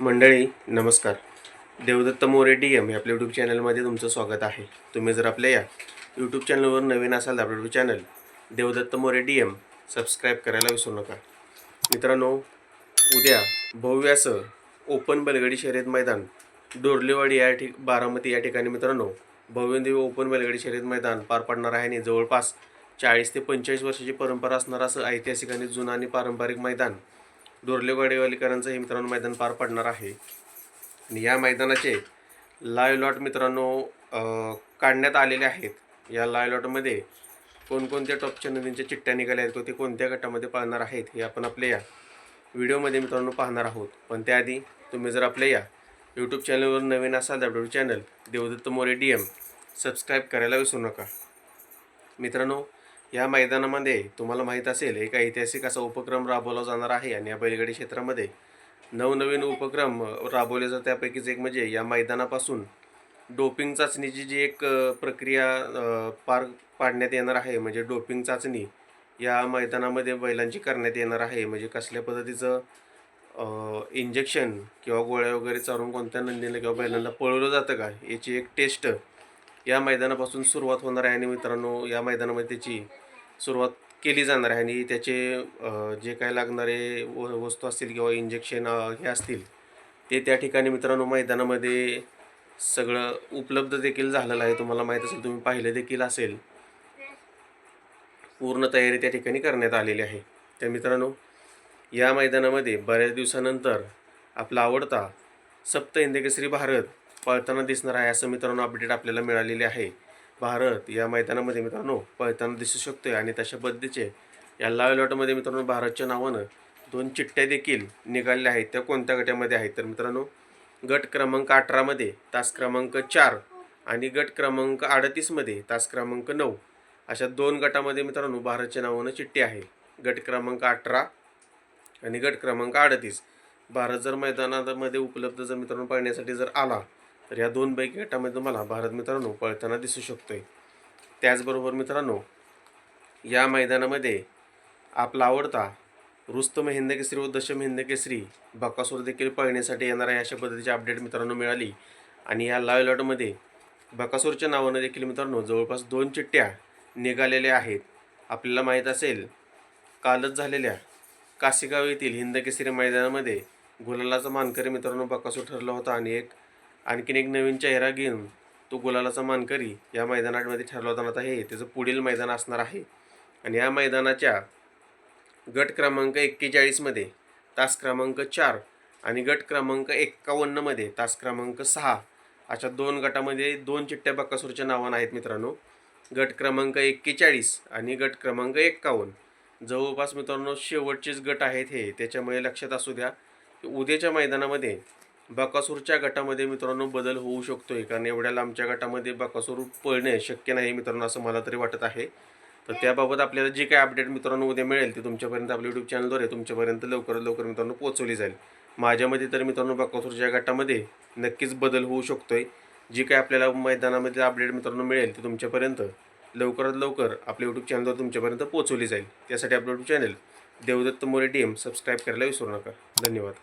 मंडळी नमस्कार. Devdatta More D M या आपल्या यूट्यूब चॅनलमध्ये तुमचं स्वागत आहे. तुम्ही जर आपल्या या यूट्यूब चॅनलवर नवीन असाल तर आपलं YouTube channel Devdatta More D M subscribe करायला विसरू नका. मित्रांनो उद्या भव्य असं ओपन बलगडी शर्यत मैदान डोरलेवाडी या ठिक बारामती या ठिकाणी मित्रांनो भव्यदेव ओपन बलगडी शर्यत मैदान पार पडणार आहे आणि जवळपास चाळीस ते पंचेचाळीस वर्षाची परंपरा असणारं असं ऐतिहासिक आणि जुनं आणि पारंपरिक मैदान डोरलेवाडीवालीकरांचं हे मित्रांनो मैदान पार पडणार आहे. आणि या मैदानाचे लाईव्ह लॉट मित्रांनो काढण्यात आलेले आहेत. या लाईव्ह लॉटमध्ये कोणकोणत्या टॉपच्या नदींच्या चिठ्ठ्या निघाल्या आहेत व ते कोणत्या गटामध्ये पाळणार आहेत हे आपण आपल्या या व्हिडिओमध्ये मित्रांनो पाहणार आहोत. पण त्याआधी तुम्ही जर आपल्या या यूट्यूब चॅनलवर नवीन असाल तर YouTube channel Devdatta More D M subscribe करायला विसरू नका. मित्रांनो या मैदानामध्ये तुम्हाला माहीत असेल एक ऐतिहासिक असा उपक्रम राबवला जाणार आहे आणि या बैलगाडी क्षेत्रामध्ये नवनवीन उपक्रम राबवले जातात. त्यापैकीच एक म्हणजे या मैदानापासून डोपिंग चाचणीची जी एक प्रक्रिया पार पाडण्यात येणार आहे म्हणजे डोपिंग चाचणी या मैदानामध्ये बैलांची करण्यात येणार आहे. म्हणजे कसल्या पद्धतीचं इंजेक्शन किंवा गोळ्या वगैरे चालून कोणत्या नंदीला किंवा बैलांना पळवलं जातं का याची एक टेस्ट या मैदानापासून सुरुवात होणार आहे. आणि मित्रांनो या मैदानामध्ये त्याची सुरुवात केली जाणार आहे आणि त्याचे जे काय लागणारे व वस्तू असतील किंवा इंजेक्शन हे असतील ते त्या ठिकाणी मित्रांनो मैदानामध्ये सगळं उपलब्ध देखील झालेलं आहे. तुम्हाला माहीत असेल तुम्ही पाहिलं देखील असेल. पूर्ण तयारी त्या ठिकाणी करण्यात आलेली आहे. तर मित्रांनो या मैदानामध्ये बऱ्याच दिवसानंतर आपला आवडता सप्त इंदकेसरी भारत पळताना दिसणार आहे असं मित्रांनो अपडेट आपल्याला मिळालेले आहे. भारत या मैदानामध्ये मित्रांनो पळताना दिसू शकतो आहे आणि तशा पद्धतीचे या लाईव्ह लॉटमध्ये मित्रांनो भारतच्या नावानं दोन चिठ्ठ्या देखील निघालेल्या आहेत. त्या कोणत्या गटामध्ये आहेत? तर मित्रांनो गट क्रमांक अठरामध्ये तास क्रमांक चार आणि गट क्रमांक अडतीसमध्ये तास क्रमांक नऊ अशा दोन गटामध्ये मित्रांनो भारतच्या नावानं चिठ्ठी आहे. गट क्रमांक अठरा आणि गट क्रमांक अडतीस. भारत जर मैदानामध्ये उपलब्ध जर मित्रांनो पळण्यासाठी जर आला तर या दोन बैक गटामध्ये तुम्हाला भारत मित्रांनो पळताना दिसू शकतो आहे त्याचबरोबर मित्रांनो या मैदानामध्ये आपला आवडता रुस्तम हिंदकेसरी व दशम हिंदकेसरी बकासूर देखील पळण्यासाठी येणार आहे अशा पद्धतीची अपडेट मित्रांनो मिळाली. आणि या लाईव्ह लॉटमध्ये बकासूरच्या नावानं देखील मित्रांनो जवळपास दोन चिठ्ठ्या निघालेल्या आहेत. आपल्याला माहीत असेल कालच झालेल्या काशीगाव येथील हिंदकेसरी मैदानामध्ये गुलालाचा मानकरी मित्रांनो बकासूर ठरला होता आणि एक आणखीन एक नवीन चेहरा घेऊन तो गुलालाचा मानकरी या मैदानामध्ये ठरला होता. आता हे त्याचं पुढील मैदान असणार आहे. आणि या मैदानाच्या गट क्रमांक एक्केचाळीसमध्ये तास क्रमांक चार आणि गट क्रमांक एक्कावन्नमध्ये तास क्रमांक सहा अशा दोन गटामध्ये दोन चिट्ट्या बक्कासूरच्या नावानं आहेत मित्रांनो. गट क्रमांक एक्केचाळीस आणि गट क्रमांक एक्कावन्न. जवळपास मित्रांनो शेवटचेच गट आहेत हे. त्याच्यामुळे लक्षात असू द्या की उद्याच्या मैदानामध्ये बकासूरच्या गटामध्ये मित्रांनो बदल होऊ शकतो आहे कारण एवढ्या लांबच्या गटामध्ये बकासूर पळणे शक्य नाही मित्रांनो असं मला तरी वाटत आहे. तर त्याबाबत आपल्याला जे काय अपडेट मित्रांनो उद्या मिळेल ते तुमच्यापर्यंत आपल्या यूट्यूब चॅनलद्वारे तुमच्यापर्यंत लवकरात लवकर मित्रांनो पोहोचवली जाईल. माझ्यामध्ये तर मित्रांनो बकासूरच्या गटामध्ये नक्कीच बदल होऊ शकतो आहे जी काय आपल्याला मैदानामध्ये अपडेट मित्रांनो मिळेल ते तुमच्यापर्यंत लवकरात लवकर आपल्या यूट्यूब चॅनलवर तुमच्यापर्यंत पोहोचवली जाईल. त्यासाठी आपलं YouTube channel Devdatta More D M subscribe करायला विसरू नका. धन्यवाद.